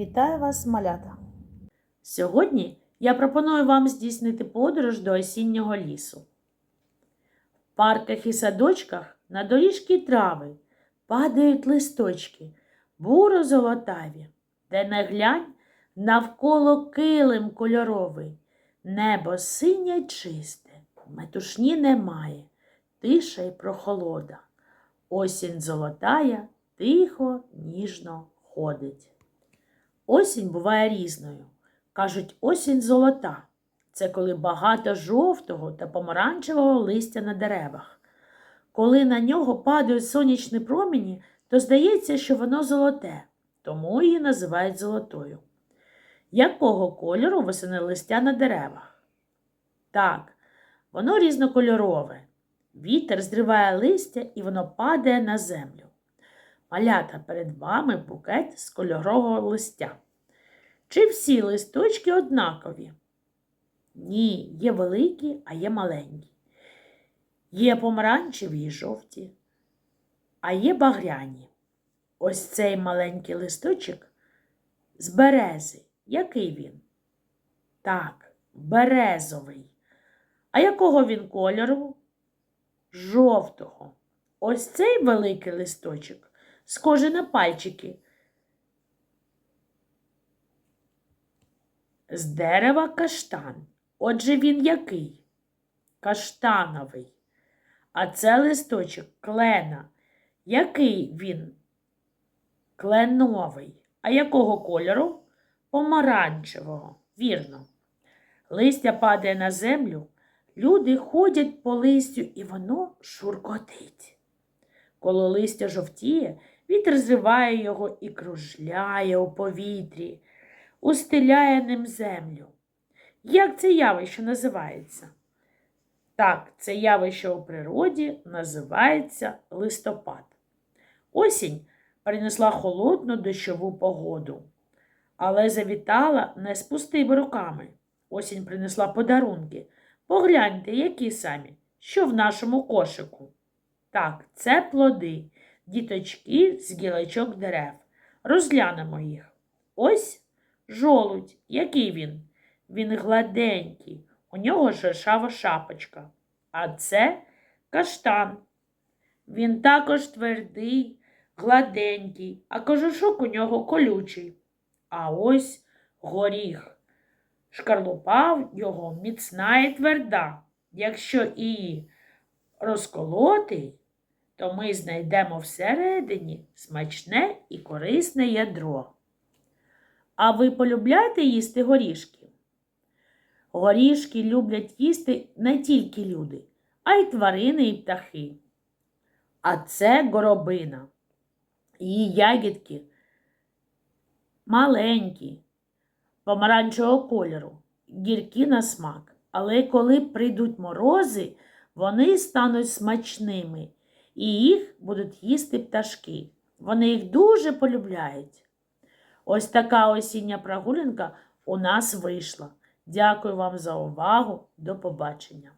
Вітаю вас, малята! Сьогодні я пропоную вам здійснити подорож до осіннього лісу. В парках і садочках на доріжки трави падають листочки, буро-золотаві, де не глянь навколо килим кольоровий, небо синє чисте, метушні немає, тиша й прохолода. Осінь золотая, тихо, ніжно ходить. Осінь буває різною. Кажуть, осінь золота. Це коли багато жовтого та помаранчевого листя на деревах. Коли на нього падають сонячні промені, то здається, що воно золоте, тому її називають золотою. Якого кольору восени листя на деревах? Так, воно різнокольорове. Вітер зриває листя і воно падає на землю. Малята перед вами букет з кольорового листя. Чи всі листочки однакові? Ні, є великі, а є маленькі. Є помаранчеві і жовті, а є багряні. Ось цей маленький листочок з берези. Який він? Так, березовий. А якого він кольору? Жовтого. Ось цей великий листочок, схожий на пальчики. З дерева каштан. Отже, він який? Каштановий. А це листочок клена. Який він? Кленовий. А якого кольору? Помаранчевого. Вірно. Листя падає на землю, люди ходять по листю, і воно шуркотить. Коло листя жовтіє, вітер зриває його і кружляє у повітрі устеляє ним землю. Як це явище називається? Так, це явище у природі називається листопад. Осінь принесла холодну дощову погоду, але завітала не з пустими руками. Осінь принесла подарунки. Погляньте, які самі, що в нашому кошику. Так, це плоди, діточки з гілочок дерев. Розглянемо їх. Ось Жолудь, який він? Він гладенький, у нього шершава шапочка. А це каштан. Він також твердий, гладенький, а кожушок у нього колючий. А ось горіх. Шкарлупа його міцна і тверда. Якщо її розколоти, то ми знайдемо всередині смачне і корисне ядро. А ви полюбляєте їсти горішки? Горішки люблять їсти не тільки люди, а й тварини і птахи. А це горобина. Її ягідки маленькі, помаранчевого кольору, гіркі на смак. Але коли прийдуть морози, вони стануть смачними і їх будуть їсти пташки. Вони їх дуже полюбляють. Ось така осіння прогулянка у нас вийшла. Дякую вам за увагу. До побачення!